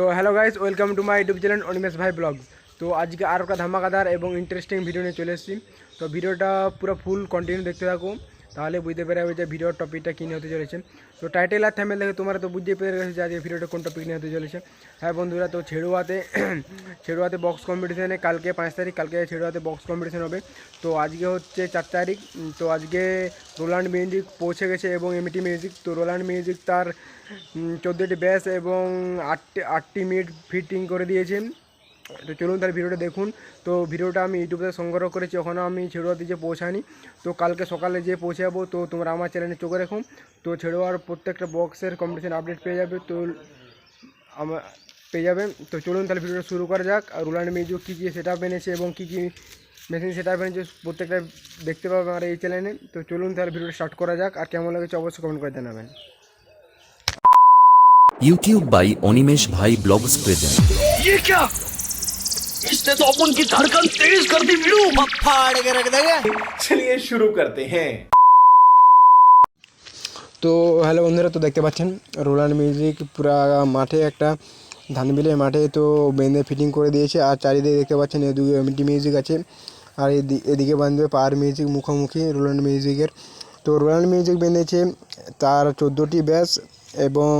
তো hello guys welcome to my YouTube channel Animesh ভাই vlog তো আজকে আর একটা ধামাকাদার এবং ইন্টারেস্টিং ভিডিও নিয়ে চলে এসেছি। তো ভিডিওটা পুরো ফুল কন্টিনিউ দেখতে থাকো। তাহলে বুঝতে পেরে যে ভিডিওর টপিকটা কী হতে চলেছে। তো টাইটেল আর থ্যামেল দেখে তোমরা তো বুঝতে পেরে গেছে যে আজকে ভিডিওটা কোন টপিক নিয়ে হতে চলেছে। হ্যাঁ বন্ধুরা, তো ছেড়ুয়াতে ছেড়ুয়াতে বক্স কম্পিটিশনে কালকে পাঁচ তারিখ, কালকে ছেড়ুয়াতে বক্স কম্পিটিশন হবে। তো আজকে হচ্ছে চার তারিখ তো আজকে রোলান্ড মিউজিক পৌঁছে গেছে এবং এমটি মিউজিক তো রোলান্ড মিউজিক তার চোদ্দোটি ব্যাস এবং আটটি আটটি মিনিট ফিটিং করে দিয়েছেন তো চলুন তার ভিডিওটা দেখুন। তো ভিডিওটা আমি ইউটিউবে সংগ্রহ করেছি ওখানেও আমি ছেড়ুয়াতে যে পৌঁছানি তো কালকে সকালে যে পৌঁছে যাব তো তোমরা আমার চ্যানেলে চোখে রেখো। তো ছেড়ুয়ার প্রত্যেকটা বক্সের কম্পিটিশন আপডেট পেয়ে যাবে তো আমার পেয়ে যাবে। তো চলুন তাহলে ভিডিওটা শুরু করা যাক। আর রুলান্ড মিউজিক কী কী সেট আপ এনেছে এবং কী কী মেশিন সেট আপ এনেছে প্রত্যেকটা দেখতে পাবে আমার এই চ্যানেলে তো চলুন তাহলে ভিডিওটা স্টার্ট করা যাক। আর কেমন লাগেছে অবশ্যই কমেন্ট করে জানাবেন। ইউটিউব বাই অনিমেষ ভাই ব্লগস প্রেজেন্ট इसने तो अपन की धड़कन तेज कर दी वीरू फाड़ के रख देगा चलिए शुरू करते हैं তো হ্যালো বন্ধুরা তো দেখতে পাচ্ছেন রোলান্ড মিউজিক পুরা মাঠে একটা ধান বিলের মাঠে তো বেঁধে ফিটিং করে দিয়েছে আর চারিদিকে দেখতে পাচ্ছেন এদিকে এমটি মিউজিক আছে আর এদি- এদিকে বাঁধবে পাওয়ার মিউজিক মুখোমুখি রোলান্ড মিউজিকের তো রোলান্ড মিউজিক বেঁধেছে তার চোদ্দোটি ব্যাস এবং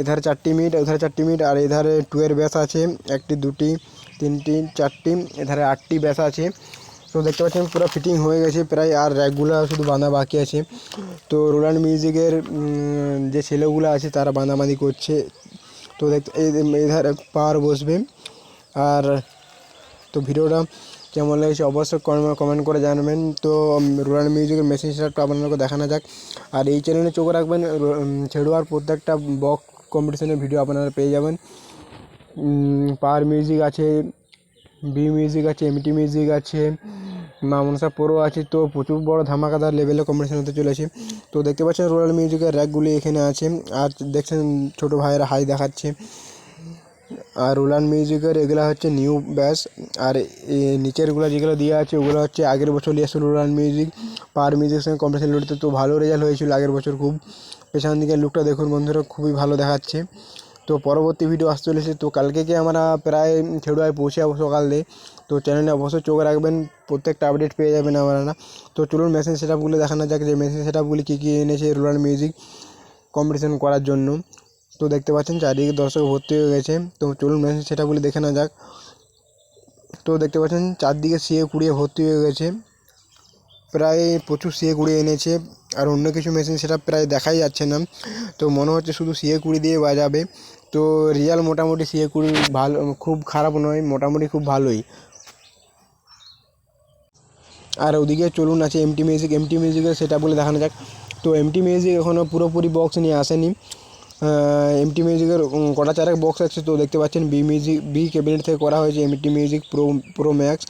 এধারে চারটি মিনিট ওধারে চারটি মিনিট আর এধারে টুয়ের ব্যাস আছে একটি দুটি তিনটি চারটি এধারে আটটি ব্যাস আছে। তো দেখতে পাচ্ছেন পুরো ফিটিং হয়ে গেছে প্রায়, আর র্যাকগুলো শুধু বাঁধা বাকি আছে। তো রোলান্ড মিউজিকের যে ছেলেগুলো আছে তারা বাঁধাবাঁধি করছে। তো দেখতে এধারে পাওয়ার বসবে। আর তো ভিডিওটা কেমন লেগেছে অবশ্যই কমেন্ট করে জানাবেন। তো রোলান্ড মিউজিকের মেশিন সেটআপটা আপনাদেরকে দেখানো যাক। আর এই চ্যানেলে চোখ রাখবেন ছেড়ুয়ার প্রত্যেকটা বক্স কম্পিটিশনের ভিডিও আপনারা পেয়ে যাবেন। পাওয়ার মিউজিক আছে বি মিউজিক আছে এমটি মিউজিক আছে, মা মনসা প্রো আছে, তো প্রচুর বড় ধামাকাদার লেভেলে কম্পিটিশন হতে চলেছে। তো দেখতে পাচ্ছেন রোয়াল মিউজিকের র্যাকগুলি এখানে আছে, আর দেখছেন ছোটো ভাইয়েরা হাই দেখাচ্ছে। আর রোলান্ড মিউজিকের এগুলো হচ্ছে নিউ ব্যাস আর নিচেরগুলো যেগুলো দেওয়া আছে, ওগুলো হচ্ছে আগের বছর নিয়ে এসেছিল রোলান্ড মিউজিক পাওয়ার মিউজিক সঙ্গে কম্পিটিশন লড়তে তো ভালো রেজাল্ট হয়েছিল আগের বছর খুব। পেছন দিকে লুকটা দেখুন বন্ধুরা, খুবই ভালো দেখাচ্ছে। তো পরবর্তী ভিডিও আসতে চলেছে। তো কালকে আমরা প্রায় ছেড়ুয়ায় পৌঁছে যাব সকালে। তো চ্যানেলে অবশ্যই চোখ রাখবেন, প্রত্যেকটা আপডেট পেয়ে যাবেন আপনারা তো চলুন মেশিন সেট আপগুলো দেখানো যাক যে মেশিন সেট আপগুলি কী কী এনেছে রোলান্ড মিউজিক কম্পিটিশন করার জন্য। তো দেখতে পাচ্ছেন চারিদিকে দর্শক ভর্তি হয়ে গেছে। তো চলুন মেশিন সেট আপগুলি দেখে না যাক। তো দেখতে পাচ্ছেন চারদিকে সিয়ে কুড়িয়ে ভর্তি হয়ে গেছে। প্রায় প্রচুর সিয়ে কুড়িয়ে এনেছে আর অন্য কিছু মেশিন সেটা প্রায় দেখাই যাচ্ছে না। তো মনে হচ্ছে শুধু সিয়ে কুড়ি দিয়ে বাজাবে। তো রিয়াল মোটামুটি সিয়ে কুড়ি ভালো, খুব খারাপ নয়, মোটামুটি খুব ভালোই। আর ওদিকে চলুন, আছে এমটি মিউজিক এমটি মিউজিকের সেটা বলে দেখানো যাক। তো এমটি মিউজিক এখনও পুরোপুরি বক্স নিয়ে আসেনি। এমটি মিউজিকের কটা চারেক বক্স আছে, তো দেখতে পাচ্ছেন বি মিউজিক বি ক্যাবিনেট থেকে করা হয়েছে MT music pro pro max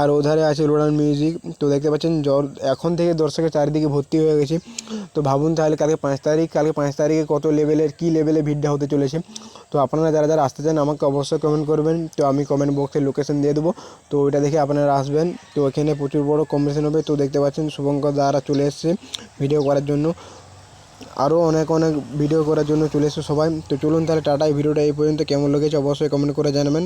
আর ওধারে আছে রোলান মিউজিক। তো দেখতে পাচ্ছেন জ্বর এখন থেকে দর্শকের চারিদিকে ভর্তি হয়ে গেছে। তো ভাবুন তাহলে কালকে পাঁচ তারিখ, কালকে পাঁচ তারিখে কত লেভেলের কী লেভেলে ভিড়টা হতে চলেছে? তো আপনারা যারা যারা আসতে চান আমাকে অবশ্যই কমেন্ট করবেন। তো আমি কমেন্ট বক্সে লোকেশন দিয়ে দেবো। তো ওইটা দেখে আপনারা আসবেন। তো এখানে প্রচুর বড় কম্পিটিশন হবে। তো দেখতে পাচ্ছেন শুভঙ্কর দ্বারা চলে এসছে ভিডিও করার জন্য। আরও অনেক অনেক ভিডিও করার জন্য চলে এসছে সবাই। তো চলুন তাহলে টাটা, এই ভিডিওটা এই পর্যন্ত। কেমন লেগেছে অবশ্যই কমেন্ট করে জানাবেন।